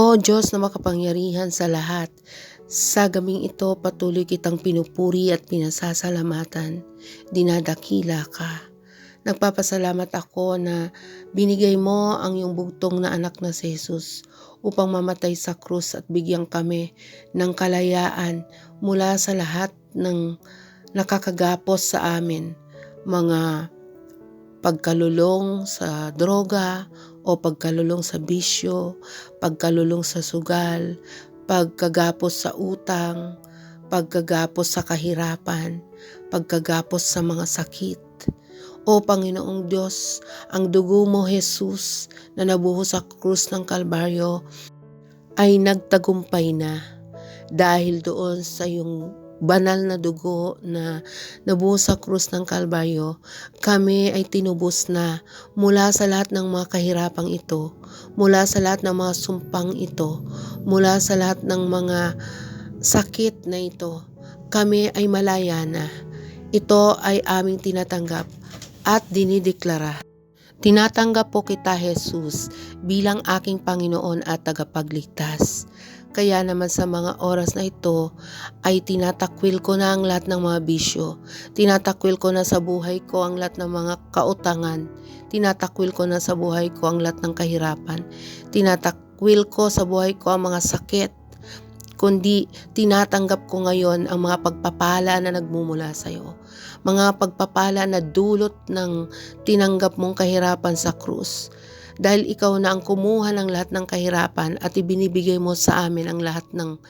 O Diyos na makapangyarihan sa lahat, sa gaming ito patuloy kitang pinupuri at pinasasalamatan. Dinadakila ka. Nagpapasalamat ako na binigay mo ang iyong bugtong na anak na si Jesus upang mamatay sa krus at bigyan kami ng kalayaan mula sa lahat ng nakakagapos sa amin, mga pagkalulong sa droga o pagkalulong sa bisyo, pagkalulong sa sugal, pagkagapos sa utang, pagkagapos sa kahirapan, pagkagapos sa mga sakit. O Panginoong Diyos, ang dugo mo Jesus na nabuhos sa krus ng Kalbaryo ay nagtagumpay na dahil doon sa iyong banal na dugo na nabuhos sa krus ng Kalbaryo, kami ay tinubos na mula sa lahat ng mga kahirapang ito, mula sa lahat ng mga sumpang ito, mula sa lahat ng mga sakit na ito. Kami ay malaya na. Ito ay aming tinatanggap at dinideklara. Tinatanggap po kita, Jesus, bilang aking Panginoon at tagapagligtas. Kaya naman sa mga oras na ito ay tinatakwil ko na ang lahat ng mga bisyo. Tinatakwil ko na sa buhay ko ang lahat ng mga kautangan. Tinatakwil ko na sa buhay ko ang lahat ng kahirapan. Tinatakwil ko sa buhay ko ang mga sakit. Kundi tinatanggap ko ngayon ang mga pagpapala na nagmumula sa iyo. Mga pagpapala na dulot ng tinanggap mong kahirapan sa krus dahil ikaw na ang kumuha ng lahat ng kahirapan at ibinibigay mo sa amin ang lahat ng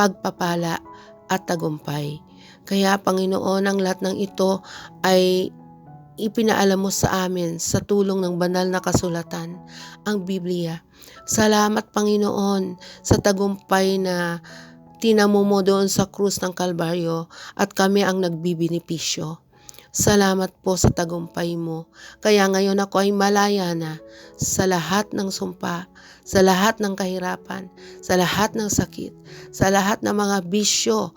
pagpapala at tagumpay. Kaya Panginoon, ang lahat ng ito ay ipinaalam mo sa amin sa tulong ng banal na kasulatan, ang Biblia. Salamat Panginoon sa tagumpay na tinamo mo doon sa krus ng Kalbaryo at kami ang nagbibinipisyo. Salamat po sa tagumpay mo. Kaya ngayon ako ay malaya na sa lahat ng sumpa, sa lahat ng kahirapan, sa lahat ng sakit, sa lahat ng mga bisyo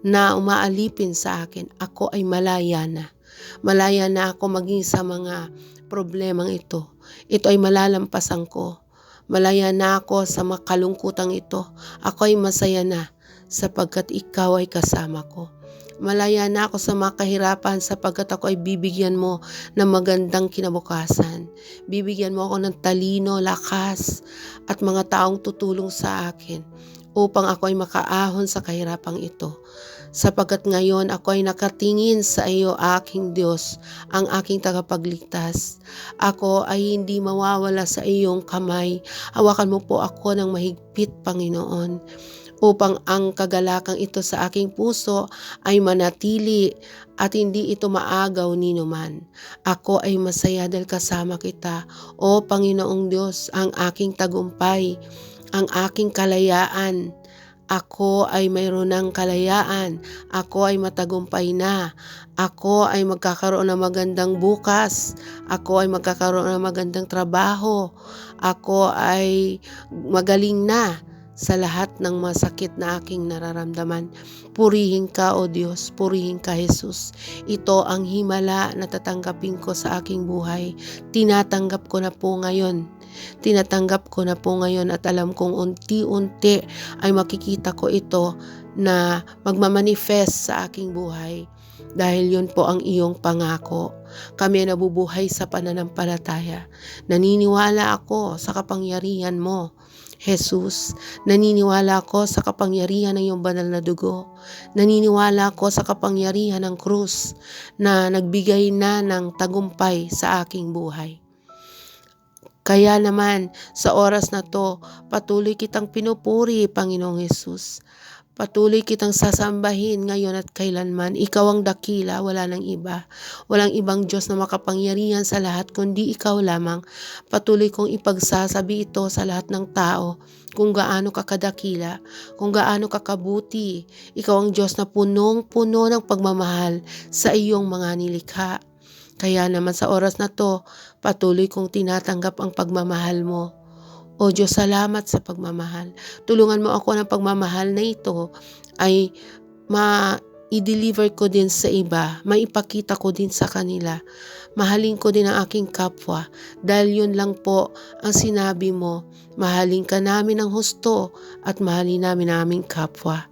na umaalipin sa akin. Ako ay malaya na. Malaya na ako maging sa mga problemang ito. Ito ay malalampasan ko. Malaya na ako sa mga kalungkutang ito. Ako ay masaya na sapagkat ikaw ay kasama ko. Malaya na ako sa mga kahirapan sapagkat ako ay bibigyan mo ng magandang kinabukasan. Bibigyan mo ako ng talino, lakas at mga taong tutulong sa akin upang ako ay makaahon sa kahirapang ito. Sapagkat ngayon ako ay nakatingin sa iyo, aking Diyos, ang aking tagapagligtas. Ako ay hindi mawawala sa iyong kamay. Hawakan mo po ako ng mahigpit, Panginoon upang ang kagalakang ito sa aking puso ay manatili at hindi ito maagaw ni numan. Ako ay masaya dahil kasama kita, O Panginoong Diyos, ang aking tagumpay, ang aking kalayaan. Ako ay mayroon ng kalayaan. Ako ay matagumpay na. Ako ay magkakaroon ng magandang bukas. Ako ay magkakaroon ng magandang trabaho. Ako ay magaling na sa lahat ng masakit na aking nararamdaman. Purihin ka, O Diyos, purihin ka, Jesus. Ito ang himala na tatanggapin ko sa aking buhay. Tinatanggap ko na po ngayon. Tinatanggap ko na po ngayon at alam kong unti-unti ay makikita ko ito na magmamanifest sa aking buhay. Dahil yun po ang iyong pangako. Kami ay nabubuhay sa pananampalataya. Naniniwala ako sa kapangyarihan mo Jesus, naniniwala ako sa kapangyarihan ng iyong banal na dugo. Naniniwala ako sa kapangyarihan ng krus na nagbigay na ng tagumpay sa aking buhay. Kaya naman sa oras na to, patuloy kitang pinupuri, Panginoong Jesus. Patuloy kitang sasambahin ngayon at kailanman. Ikaw ang dakila, wala nang iba. Walang ibang Diyos na makapangyarihan sa lahat, kundi ikaw lamang. Patuloy kong ipagsasabi ito sa lahat ng tao kung gaano ka kadakila, kung gaano ka kabuti. Ikaw ang Diyos na punong-puno ng pagmamahal sa iyong mga nilikha. Kaya naman sa oras na to, patuloy kong tinatanggap ang pagmamahal mo o Diyos, salamat sa pagmamahal. Tulungan mo ako ng pagmamahal na ito ay ma i-deliver ko din sa iba, maipakita ko din sa kanila. Mahalin ko din ang aking kapwa dahil yun lang po ang sinabi mo. Mahalin ka namin ng husto at mahalin namin ang aming kapwa.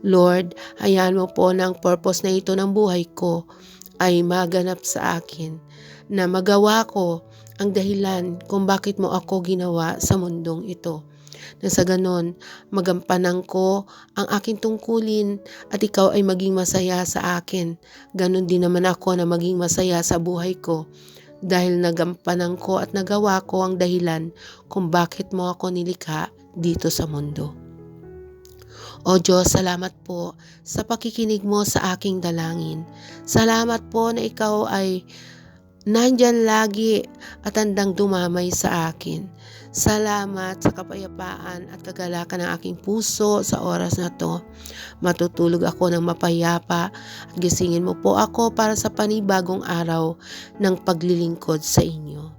Lord, hayaan mo po ang purpose na ito ng buhay ko ay maganap sa akin, na magawa ko ang dahilan kung bakit mo ako ginawa sa mundong ito. Na sa ganon, magampanan ko ang aking tungkulin at ikaw ay maging masaya sa akin. Ganon din naman ako na maging masaya sa buhay ko dahil nagampanan ko at nagawa ko ang dahilan kung bakit mo ako nilikha dito sa mundo. O Diyos, salamat po sa pakikinig mo sa aking dalangin. Salamat po na ikaw ay nandyan lagi at handang dumamay sa akin. Salamat sa kapayapaan at kagalakan ng aking puso sa oras na to. Matutulog ako ng mapayapa at gisingin mo po ako para sa panibagong araw ng paglilingkod sa inyo.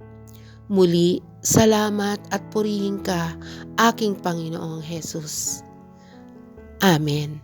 Muli, salamat at purihin ka, aking Panginoong Jesus. Amen.